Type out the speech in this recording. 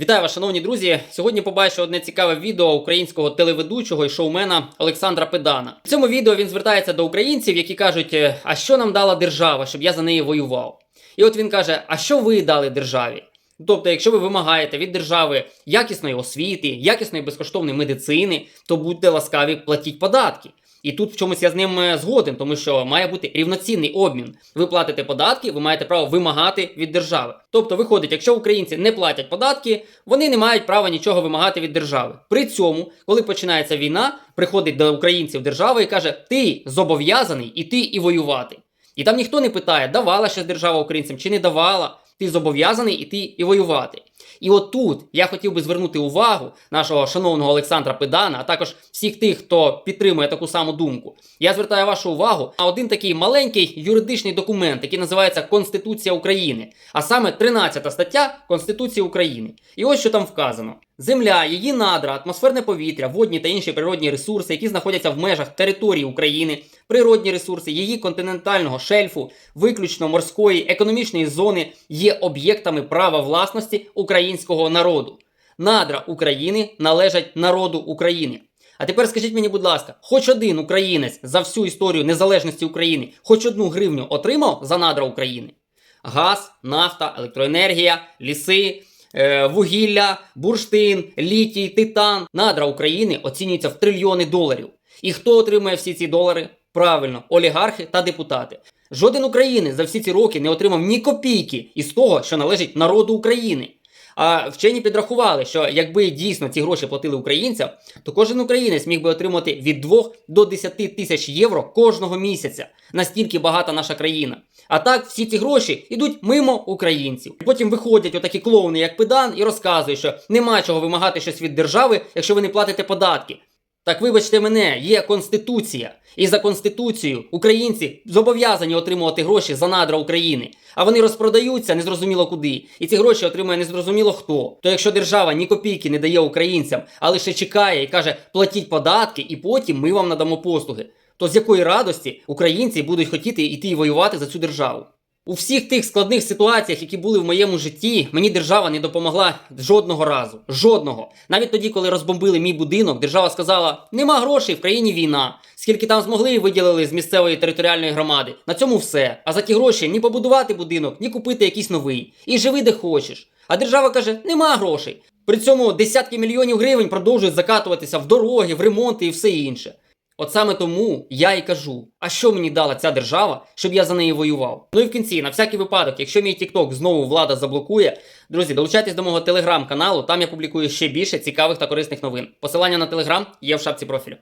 Вітаю вас, шановні друзі. Сьогодні побачив одне цікаве відео українського телеведучого і шоумена Олександра Педана. В цьому відео він звертається до українців, які кажуть: «Е, а що нам дала держава, щоб я за неї воював? І от він каже: А що ви дали державі? Тобто, якщо ви вимагаєте від держави якісної освіти, якісної безкоштовної медицини, то будьте ласкаві, платіть податки. І тут в чомусь я з ним е, згоден, тому що має бути рівноцінний обмін. Ви платите податки, ви маєте право вимагати від держави. Тобто, виходить, якщо українці не платять податки, вони не мають права нічого вимагати від держави. При цьому, коли починається війна, приходить до українців держава і каже: Ти зобов'язаний іти і воювати. І там ніхто не питає, давала щось держава українцям чи не давала. Ти зобов'язаний іти і воювати. І от тут я хотів би звернути увагу нашого шановного Олександра Педана, а також всіх тих, хто підтримує таку саму думку. Я звертаю вашу увагу на один такий маленький юридичний документ, який називається Конституція України, а саме 13 стаття Конституції України. І ось що там вказано: земля, її надра, атмосферне повітря, водні та інші природні ресурси, які знаходяться в межах території України, природні ресурси її континентального шельфу, виключно морської економічної зони, є об'єктами права власності українського народу. Надра України належать народу України. А тепер скажіть мені, будь ласка, хоч один українець за всю історію незалежності України, хоч одну гривню отримав за надра України? Газ, нафта, електроенергія, ліси, е, вугілля, бурштин, літій, титан. Надра України оцінюються в трильйони доларів. І хто отримує всі ці долари? Правильно, олігархи та депутати. Жоден українець за всі ці роки не отримав ні копійки із того, що належить народу України. А вчені підрахували, що якби дійсно ці гроші платили українцям, то кожен українець міг би отримати від 2 до 10 тисяч євро кожного місяця. Настільки багата наша країна. А так всі ці гроші йдуть мимо українців. Потім виходять отакі клоуни, як педан, і розказують, що нема чого вимагати щось від держави, якщо ви не платите податки. Так вибачте мене, є конституція, і за конституцією українці зобов'язані отримувати гроші за надра України, а вони розпродаються незрозуміло куди, і ці гроші отримує незрозуміло хто. То якщо держава ні копійки не дає українцям, а лише чекає і каже, платіть податки, і потім ми вам надамо послуги, то з якої радості українці будуть хотіти йти воювати за цю державу? У всіх тих складних ситуаціях, які були в моєму житті, мені держава не допомогла жодного разу. Жодного. Навіть тоді, коли розбомбили мій будинок, держава сказала: нема грошей в країні війна. Скільки там змогли, виділили з місцевої територіальної громади. На цьому все. А за ті гроші ні побудувати будинок, ні купити якийсь новий. І живи де хочеш. А держава каже: нема грошей. При цьому десятки мільйонів гривень продовжують закатуватися в дороги, в ремонти і все інше. От саме тому я і кажу, а що мені дала ця держава, щоб я за неї воював? Ну і в кінці, на всякий випадок, якщо мій TikTok знову влада заблокує, друзі, долучайтесь до мого телеграм-каналу, там я публікую ще більше цікавих та корисних новин. Посилання на телеграм є в шапці профілю.